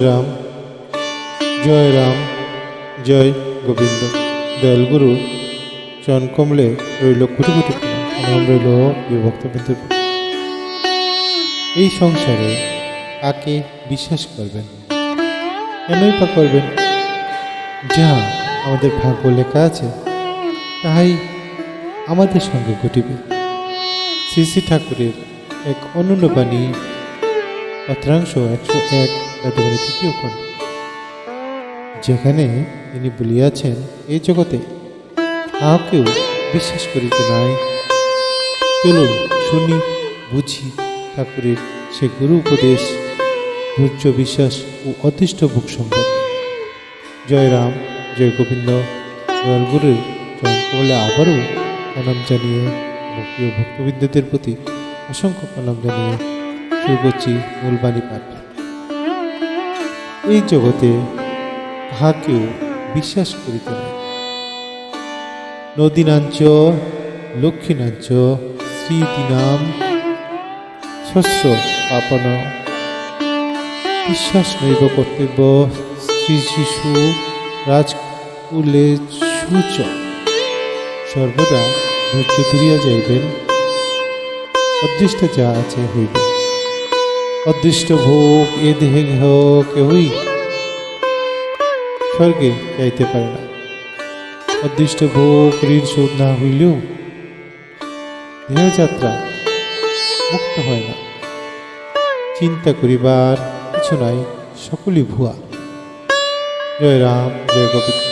রাম। জয় রাম। জয় গোবিন্দ। দয়ালগুরু, চরণ কমলে রইল কোটি কোটি প্রণাম। রইল ভক্তবৃন্দের এই সংসারে কাকে বিশ্বাস করবেন? কেনই বা করবেন? যা আমাদের ভাগ্য লেখা আছে, তাহাই আমাদের সঙ্গে ঘটিবে। শ্রী শ্রী ঠাকুরের এক অনন্য বাণী, পত্রাংশ একশো এক। একেবারে তৃতীয় খণ্ড। যেখানে তিনি বলিয়াছেন এই জগতে কাউকেও বিশ্বাস করিতে নাই। চলুন শুনি, বুঝি ঠাকুরের সে গুরু উপদেশ, ধৈর্য বিশ্বাস ও অদৃষ্ট ভোগ সম্পর্কে জয় রাম, জয় গোবিন্দ, জয় গুরুর কমলে আবারও প্রণাম জানিয়ে প্রিয় ভক্তবিদ্যাদের প্রতি অসংখ্য প্রণাম জানিয়ে শুরু করছি মূল বাণী পাঠ। এই জগতে কাহাকেও বিশ্বাস করিতে নাই। নদীনাঞ্চ, লক্ষ্মীনাঞ্চ শ্রীদিনাম শস্য পাপন। বিশ্বাস নৈব কর্তব্য শ্রী শিশু, রাজকুলে সূচ। সর্বদা ধৈর্য ধরিয়া যাইবেন। অদৃষ্ট যা আছে হইবে। অদৃষ্ট ভোগ, এ দেহে গেহ কেহই স্বর্গে যাইতে পারে না। অদৃষ্ট ভোগ, ঋণ শোধ না হইলেও দেহযাত্রা মুক্ত হয় না। চিন্তা করিবার কিছু নাই, সকলই ভুয়া। জয় রাম, জয় গোবিন্দ।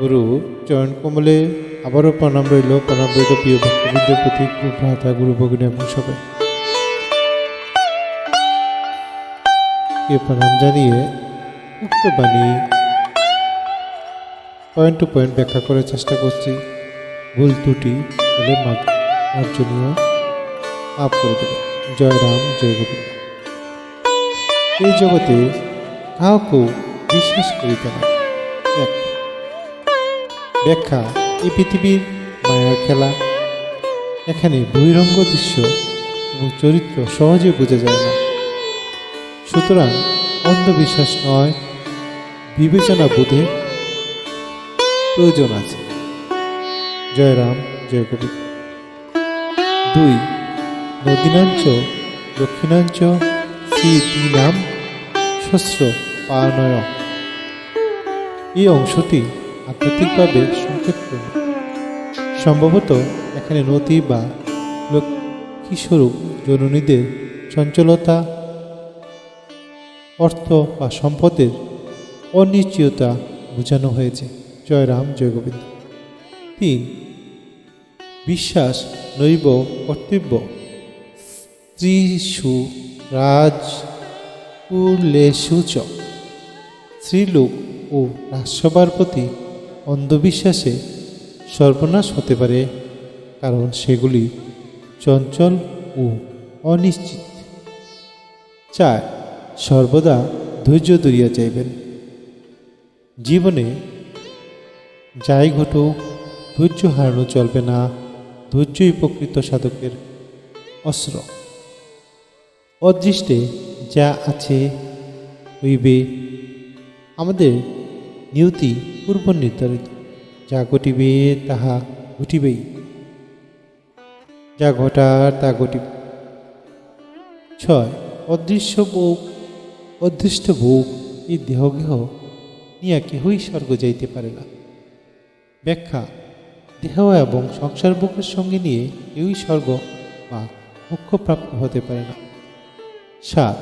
গুরু চরণ কমলে আবারও প্রণাম রইল প্রণাম রইল প্রিয় ভক্তবৃন্দের প্রতি গুরু ভ্রাতা গুরু ভগিনী এবং সবাই। এ প্রণাম জানিয়ে উক্ত বাণী পয়েন্ট টু পয়েন্ট ব্যাখ্যা করার চেষ্টা করছি। ভুল ত্রুটি হলে মার্জ- মার্জনীয় মাফ করে দেবে। জয় রাম এই জগতে কাউকেও বিশ্বাস করিতে না। এক, ব্যাখ্যা, এই পৃথিবীর মায়ার খেলা। এখানে বহিরঙ্গ দৃশ্য এবং চরিত্র সহজে বোঝা যায় না। সুতরাং অন্ধবিশ্বাস নয়, বিবেচনা বোধে প্রয়োজন আছে। জয় রাম, জয় গোবিন্দ দুই নদীনাঞ্চ দক্ষিণাঞ্চ নাম শস্য পায়নয় এই অংশটি আধ্যাত্মিকভাবে সংক্ষেপপূর্ণ সম্ভবত এখানে নদী বা লক্ষ্মীস্বরূপ জননীদের চঞ্চলতা অর্থ বা সম্পদের অনিশ্চয়তা বোঝানো হয়েছে। জয় রাম, জয় গোবিন্দ। তিন, বিশ্বাস, নৈব, কর্তব্য। স্ত্রী স্ত্রীষু রাজ কুলেষু চ স্ত্রীলোক ও রাজসভার প্রতি অন্ধবিশ্বাসে সর্বনাশ হতে পারে, কারণ সেগুলি চঞ্চল ও অনিশ্চিত। চার সর্বদা ধৈর্য ধরিয়া চাইবেন জীবনে যাই ঘটুক, ধৈর্য হারানো চলবে না। ধৈর্যই প্রকৃত সাধকের অস্ত্র। অদৃষ্টে যা আছে হইবে। আমাদের নিয়তি পূর্ব নির্ধারিত। যা ঘটিবে, তাহা ঘটিবেই। যা ঘটার, তা ঘটিবে। ছয়, অদৃশ্য ভোগ অদৃষ্ট ভোগ এই দেহগেহ নিয়ে কেহই স্বর্গ যাইতে পারে না। ব্যাখ্যা, দেহ এবং সংসার ভোগের সঙ্গে নিয়ে কেউই স্বর্গ বা মোক্ষপ্রাপ্ত হতে পারে না। সাত,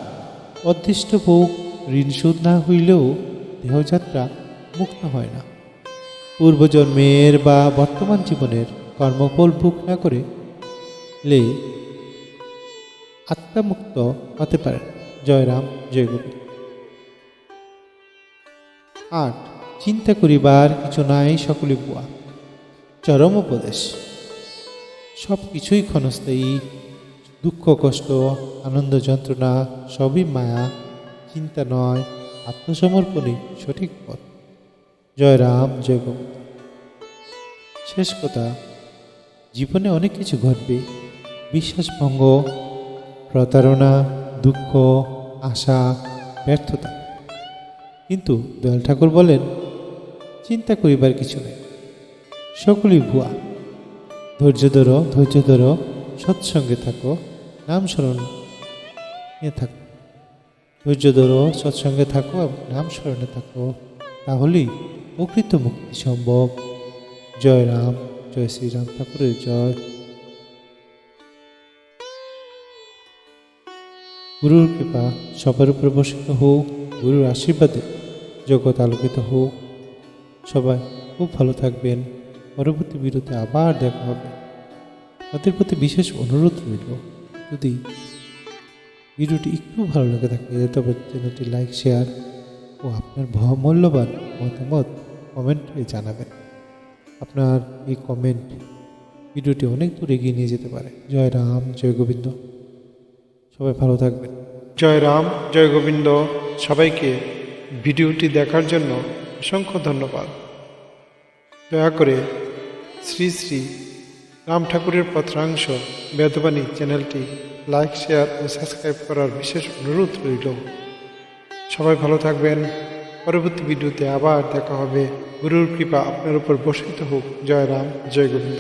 অদৃষ্ট ভোগ ঋণ শোধ না হইলেও দেহযাত্রা মুক্ত হয় না। পূর্বজন্মের বা বর্তমান জীবনের কর্মফল ভোগ না করে লে আত্মামুক্ত হতে পারে জয় রাম জয় গোবিন্দ আট, চিন্তা করিবার কিছু নাই সকলে বুয়া। চরম উপদেশ। সব কিছুই ক্ষণস্থায়ী। দুঃখ, কষ্ট, আনন্দ, যন্ত্রণা, সবই মায়া। চিন্তা নয়, আত্মসমর্পণই সঠিক পথ। জয় রাম জয় গোবিন্দ শেষ কথা, জীবনে অনেক কিছু ঘটবে। বিশ্বাসভঙ্গ প্রতারণা দুঃখ, আশা, ব্যর্থতা। কিন্তু দয়াল ঠাকুর বলেন, চিন্তা করিবার কিছু নেই। সকলই ভুয়া। ধৈর্য ধরো ধৈর্য ধরো, সৎসঙ্গে থাকো, নাম স্মরণ নিয়ে থাকো। ধৈর্য ধরো, সৎসঙ্গে থাকো এবং নাম স্মরণে থাকো। তাহলেই প্রকৃত মুক্তি সম্ভব। জয় রাম, জয় শ্রীরাম, ঠাকুরের জয়। গুরুর কৃপা সবার উপর বসিত হোক, গুরুর আশীর্বাদে জগৎ আলোকিত হোক। সবাই খুব ভালো থাকবেন। পরবর্তী ভিডিওতে আবার দেখা হবে। তাদের প্রতি বিশেষ অনুরোধ রইল, যদি ভিডিওটি একটু ভালো লেগে থাকে, তবে চ্যানেলটি লাইক, শেয়ার ও আপনার মূল্যবান মতামত কমেন্টে জানাবেন। আপনার এই কমেন্ট ভিডিওটি অনেক দূর এগিয়ে নিয়ে যেতে পারে। জয় রাম, জয় গোবিন্দ। সবাই ভালো থাকবেন। জয় রাম, জয় গোবিন্দ। সবাইকে ভিডিওটি দেখার জন্য অসংখ্য ধন্যবাদ। দয়া করে শ্রী শ্রী রাম ঠাকুরের পত্রাংশ বেদবাণী চ্যানেলটি লাইক, শেয়ার ও সাবস্ক্রাইব করার বিশেষ অনুরোধ রইল। সবাই ভালো থাকবেন। পরবর্তী ভিডিওতে আবার দেখা হবে। গুরুর কৃপা আপনার উপর বর্ষিত হোক। জয় রাম, জয় গোবিন্দ।